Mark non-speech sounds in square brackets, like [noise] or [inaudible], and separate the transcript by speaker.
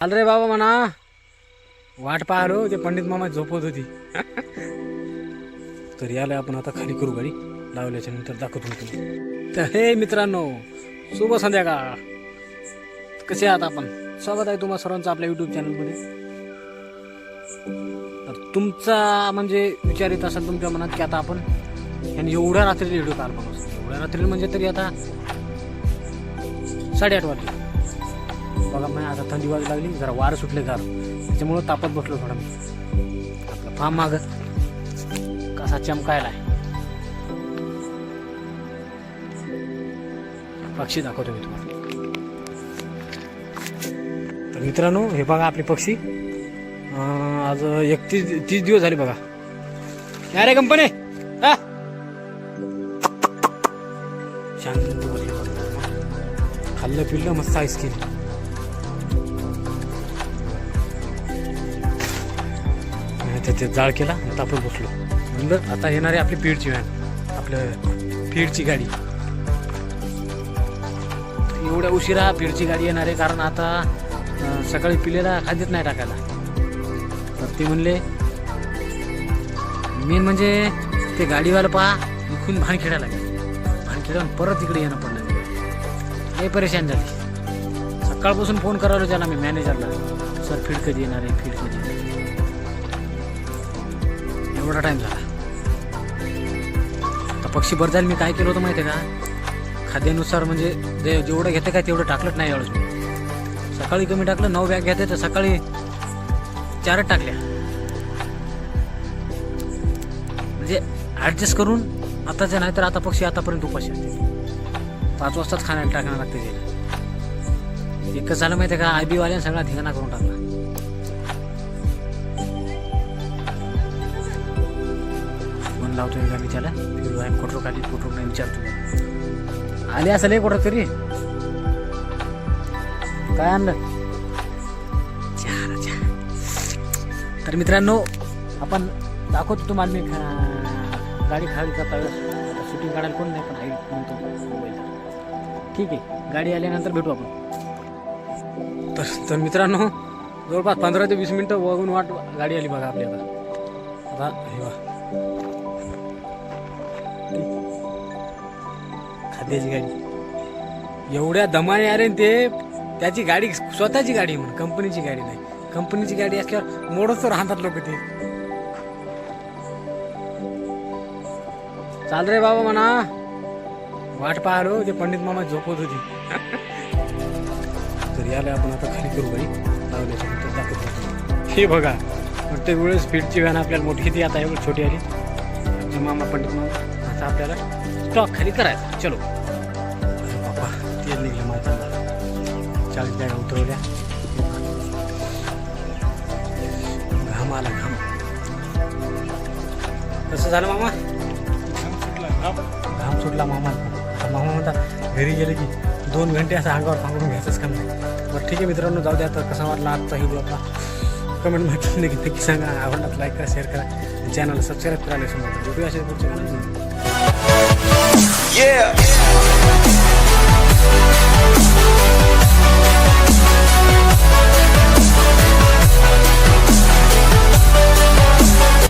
Speaker 1: चाल रे बाबा म्हणा. वाट पाहिलो ते पंडित मामा झोपत होती. तर याला आपण आता खाली करू गाडी. लावल्याच्या नंतर दाखवतो तर हे मित्रांनो शुभ संध्याकाळ. कसे आहात आपण? स्वागत आहे तुम्हा सर्वांचं आपल्या युट्यूब चॅनलमध्ये तर तुमचा म्हणजे विचार येत असेल तुमच्या मनात की आता आपण यांनी एवढ्या रात्री व्हिडिओ काल बनवतो एवढ्या रात्री म्हणजे तरी आता साडेआठ वाजले. बघा मी आता थंडी वाज लागली जरा वारं सुटले गार. त्याच्यामुळं तापत बसलो थोडा मी. आपला फार्म माग. कसा चमकायला पक्षी दाखवतो मी तुम्हाला. तर मित्रांनो हे बघा आपले पक्षी. आज एकतीस तीस दिवस झाले बघा. या रे कंपनी. शांत बसले खाल्लं पिल्लं मस्त आईस्क्रीम ते जाळ केला आणि तापत बसलो. म्हणलं आता येणारी आपली पीडची व्हॅन आपलं पीडची गाडी. एवढ्या उशिरा पीडची गाडी येणार आहे कारण आता सकाळी पिलेला खाद्यच नाही टाकायला. तर ते म्हणले मेन म्हणजे ते गाडीवाला पहा इकडून भानखेड्या लागेल खेळून परत इकडे येणं पडलं हे परेशान झाली. सकाळपासून फोन करायला त्याला मी मॅनेजरला. सर फीड कधी येणार आहे? फीड कधी येणार थोडा एवढा झाला. तर पक्षी बरं जायला मी काय केलं होतं माहिती आहे का? खाद्यानुसार म्हणजे जे जेवढं घेते काय तेवढं टाकलंच नाही यावेळेस मी सकाळी कमी टाकलं नऊ बॅग घेते तर सकाळी चारच टाकल्या. म्हणजे ॲडजस्ट करून आताच्या नाही तर आता पक्षी आतापर्यंत उपाशी असते पाच वाजताच खाण्याला टाकणार लागते ते एकच झालं माहिती आहे का? आय बी वाल्याने सगळा ठिकाणा करून टाकला. लावतो एकदा मी त्याला फिरू आहे कोटरो खाली कोटरो नाही विचारतो. आले असं लय कुठं तरी. काय आणलं? तर मित्रांनो आपण दाखवतो तुम्हाला मी गाडी खाली जाता शूटिंग काढायला कोण नाही पण आई म्हणतो ठीक आहे गाडी आल्यानंतर भेटू आपण. तर तर मित्रांनो जवळपास पंधरा ते वीस मिनटं वगून वाट गाडी आली बघा आपल्याला आता हे बघा. खाद्याची गाडी. एवढ्या दमाने अरे ते त्याची गाडी स्वतःची गाडी आहे म्हणून कंपनीची गाडी नाही. कंपनीची गाडी असल्यावर मोडच राहतात लोक ते. चाल रे बाबा म्हणा. वाट पाहलो ते पंडित मामा झोपत होती. [laughs] तर याला आपण आता खाली करू बाई. लावल्याच्या दाखवतो हे बघा प्रत्येक वेळेस स्पीडची व्हॅन आपल्याला मोठी किती आता एवढी छोटी आली. आमचे मामा पंडित मामा आता आपल्याला स्टॉक खाली करायचा. चलो. अरे बाबा तेल निघलं माझ्या चाळीस बॅगा उतरवल्या. घाम आला घाम. कसं झालं मामा? घाम सुटला मामा. मामा म्हणता घरी गेले की दोन घंटे असं अंगावर सांगून घ्यायचंच काम नाही. बरं ठीक आहे मित्रांनो जाऊ द्या. आता कसा वाटला आजचा ही कमेंट माहिती नक्की नक्की सांगा आवडला लाईक करा शेअर करा चॅनलला सबस्क्राईब करायला समजा भेटू अशा पुढच्या
Speaker 2: Yeah.